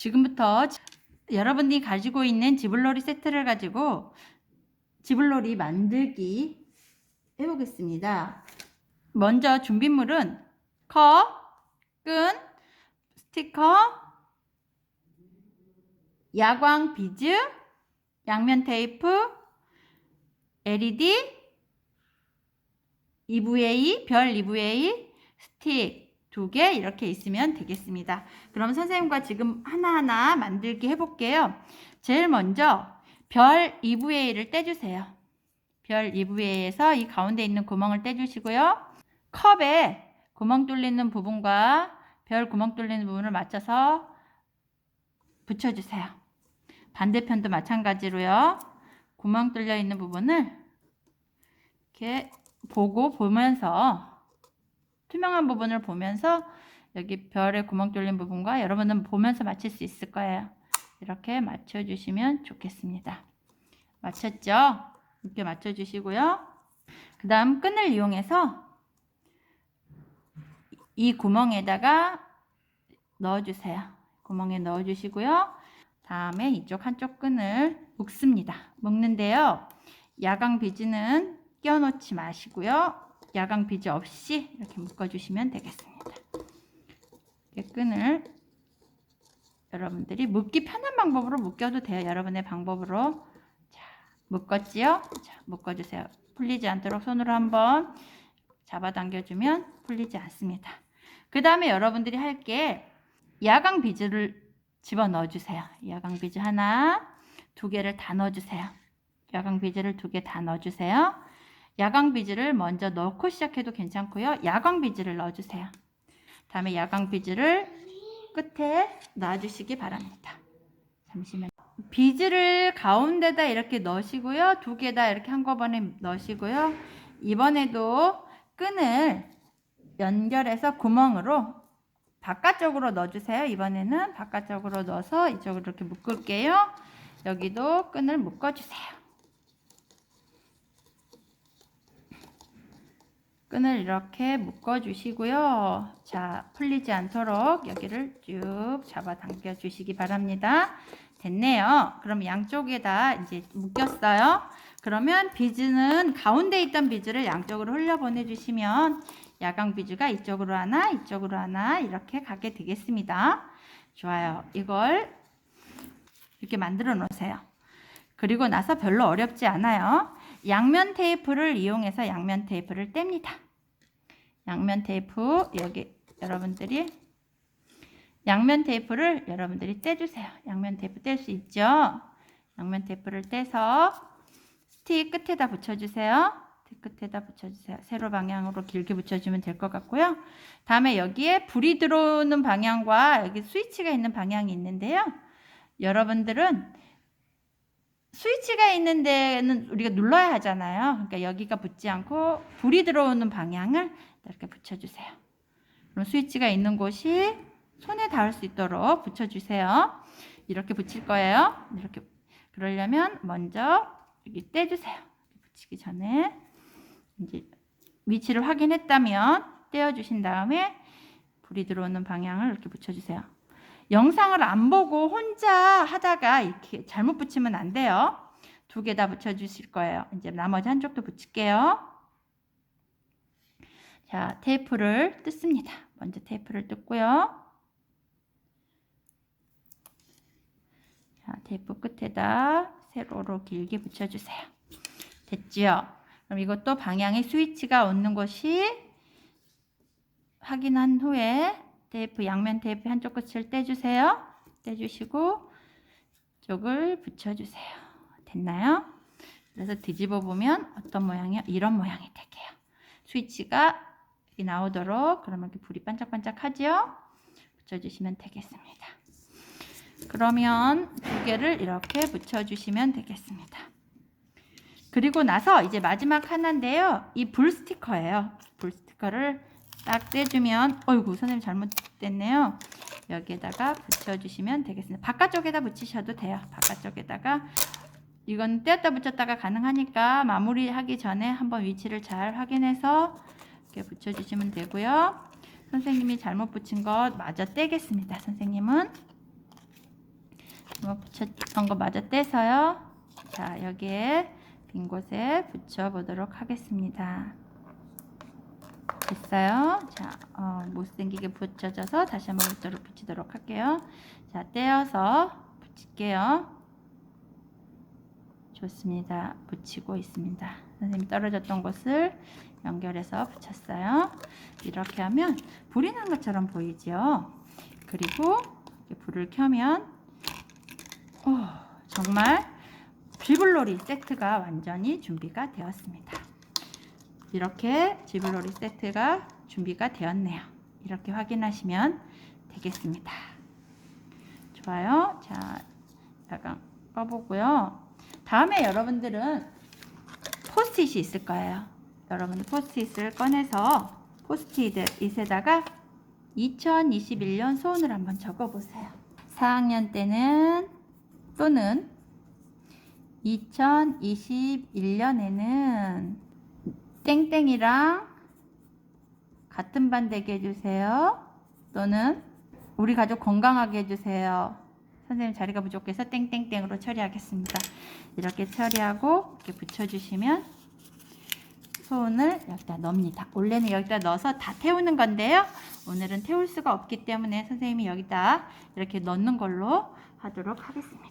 지금부터 여러분이 가지고 있는 지불놀이 세트를 가지고 지불놀이 만들기 해보겠습니다. 먼저 준비물은 컵, 끈, 스티커, 야광 비즈, 양면 테이프, LED, EVA, 별 EVA, 스틱 두 개 이렇게 있으면 되겠습니다. 그럼 선생님과 지금 하나하나 만들기 해볼게요. 제일 먼저 별 EVA를 떼주세요. 별 EVA에서 이 가운데 있는 구멍을 떼주시고요. 컵에 구멍 뚫리는 부분과 별 구멍 뚫리는 부분을 맞춰서 붙여주세요. 반대편도 마찬가지로요. 구멍 뚫려 있는 부분을 이렇게 보고 보면서 투명한 부분을 보면서 여기 별에 구멍 뚫린 부분과 여러분은 보면서 맞출 수 있을 거예요. 이렇게 맞춰주시면 좋겠습니다. 맞췄죠? 이렇게 맞춰주시고요. 그 다음 끈을 이용해서 이 구멍에다가 넣어주세요. 구멍에 넣어주시고요. 다음에 이쪽 한쪽 끈을 묶습니다. 묶는데요. 야광 비즈는 끼워놓지 마시고요. 야광 비즈 없이 이렇게 묶어주시면 되겠습니다. 끈을 여러분들이 묶기 편한 방법으로 묶여도 돼요. 여러분의 방법으로. 자, 묶었지요? 자, 묶어주세요. 풀리지 않도록 손으로 한번 잡아당겨주면 풀리지 않습니다. 그 다음에 여러분들이 할 게 야광 비즈를 집어 넣어주세요. 야광 비즈 하나, 두 개를 다 넣어주세요. 야광 비즈를 두 개 다 넣어주세요. 야광 비즈를 먼저 넣고 시작해도 괜찮고요. 야광 비즈를 넣어주세요. 다음에 야광 비즈를 끝에 놔주시기 바랍니다. 잠시만. 비즈를 가운데다 이렇게 넣으시고요. 두 개 다 이렇게 한꺼번에 넣으시고요. 이번에도 끈을 연결해서 구멍으로 바깥쪽으로 넣어주세요. 이번에는 바깥쪽으로 넣어서 이쪽으로 이렇게 묶을게요. 여기도 끈을 묶어주세요. 끈을 이렇게 묶어 주시고요. 자, 풀리지 않도록 여기를 쭉 잡아 당겨 주시기 바랍니다. 됐네요. 그럼 양쪽에다 이제 묶였어요. 그러면 비즈는 가운데 있던 비즈를 양쪽으로 흘려 보내 주시면 야광 비즈가 이쪽으로 하나, 이쪽으로 하나 이렇게 가게 되겠습니다. 좋아요. 이걸 이렇게 만들어 놓으세요. 그리고 나서 별로 어렵지 않아요. 양면 테이프를 이용해서 양면 테이프를 뗍니다. 양면 테이프 여기 여러분들이 양면 테이프를 여러분들이 떼주세요. 양면 테이프 뗄 수 있죠? 양면 테이프를 떼서 스틱 끝에다 붙여주세요. 스틱 끝에다 붙여주세요. 세로 방향으로 길게 붙여주면 될 것 같고요. 다음에 여기에 불이 들어오는 방향과 여기 스위치가 있는 방향이 있는데요. 여러분들은 스위치가 있는 데는 우리가 눌러야 하잖아요. 그러니까 여기가 붙지 않고 불이 들어오는 방향을 이렇게 붙여주세요. 그럼 스위치가 있는 곳이 손에 닿을 수 있도록 붙여주세요. 이렇게 붙일 거예요. 이렇게 그러려면 먼저 여기 떼주세요. 붙이기 전에 이제 위치를 확인했다면 떼어 주신 다음에 불이 들어오는 방향을 이렇게 붙여주세요. 영상을 안 보고 혼자 하다가 이렇게 잘못 붙이면 안 돼요. 두 개 다 붙여주실 거예요. 이제 나머지 한쪽도 붙일게요. 자, 테이프를 뜯습니다. 먼저 테이프를 뜯고요. 자, 테이프 끝에다 세로로 길게 붙여주세요. 됐지요? 그럼 이것도 방향의 스위치가 없는 것이 확인한 후에 테이프 양면 테이프 한쪽 끝을 떼주세요. 떼주시고 쪽을 붙여주세요. 됐나요? 그래서 뒤집어 보면 어떤 모양이요? 이런 모양이 될게요. 스위치가 나오도록 그러면 이렇게 불이 반짝반짝 하지요? 붙여주시면 되겠습니다. 그러면 두 개를 이렇게 붙여주시면 되겠습니다. 그리고 나서 이제 마지막 하나인데요. 이 불 스티커예요. 불 스티커를 딱 떼주면 어이구 선생님 잘못됐네요. 여기에다가 붙여주시면 되겠습니다. 바깥쪽에다 붙이셔도 돼요. 바깥쪽에다가 이건 떼었다 붙였다가 가능하니까 마무리하기 전에 한번 위치를 잘 확인해서 이렇게 붙여주시면 되고요. 선생님이 잘못 붙인 것 마저 떼겠습니다. 선생님은 뭐 붙였던 거 마저 떼서요. 자, 여기에 빈 곳에 붙여 보도록 하겠습니다. 됐어요. 자, 어, 못생기게 붙여져서 다시 한번 붙도록 붙이도록 할게요. 자, 떼어서 붙일게요. 좋습니다. 붙이고 있습니다. 선생님이 떨어졌던 곳을 연결해서 붙였어요. 이렇게 하면 불이 난 것처럼 보이죠. 그리고 불을 켜면 오, 정말 쥐불놀이 세트가 완전히 준비가 되었습니다. 이렇게 쥐불놀이 세트가 준비가 되었네요. 이렇게 확인하시면 되겠습니다. 좋아요. 자, 약간 꺼보고요. 다음에 여러분들은 포스트잇이 있을 거예요. 여러분 포스트잇을 꺼내서 포스트잇에다가 2021년 소원을 한번 적어보세요. 4학년 때는 또는 2021년에는 땡땡이랑 같은 반 되게 해주세요. 또는 우리 가족 건강하게 해주세요. 선생님 자리가 부족해서 땡땡땡으로 처리하겠습니다. 이렇게 처리하고 이렇게 붙여주시면 소원을 여기다 넣습니다. 원래는 여기다 넣어서 다 태우는 건데요. 오늘은 태울 수가 없기 때문에 선생님이 여기다 이렇게 넣는 걸로 하도록 하겠습니다.